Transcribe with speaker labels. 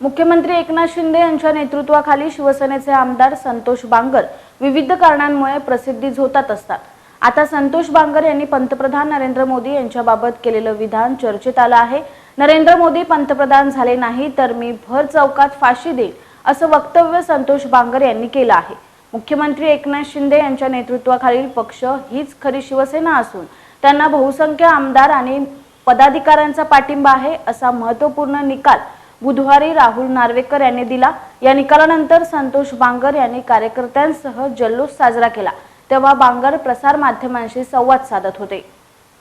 Speaker 1: मुख्यमंत्री एकनाथ शिंदे यांच्या नेतृत्वाखाली शिवसेनेचे आमदार संतोष बांगर विविध कारणांमुळे प्रसिद्धी झोतात असतात. आता संतोष बांगर यांनी पंतप्रधान नरेंद्र मोदी यांच्याबाबत केलेलं विधान चर्चेत आलं आहे. नरेंद्र मोदी पंतप्रधान झाले नाही तर मी भर चौकात फाशी देईन असं वक्तव्य संतोष बांगर यांनी केलं आहे. मुख्यमंत्री एकनाथ शिंदे यांच्या नेतृत्वाखालील पक्ष हीच खरी शिवसेना असून त्यांना बहुसंख्य आमदार आणि पदाधिकाऱ्यांचा पाठिंबा आहे असा महत्त्वपूर्ण निकाल बुधवारी राहुल नार्वेकर यांनी दिला. या निकालानंतर संतोष बांगर यांनी कार्यकर्त्यांसह जल्लोष साजरा केला. तेव्हा बांगर प्रसार माध्यमांशी संवाद साधत होते.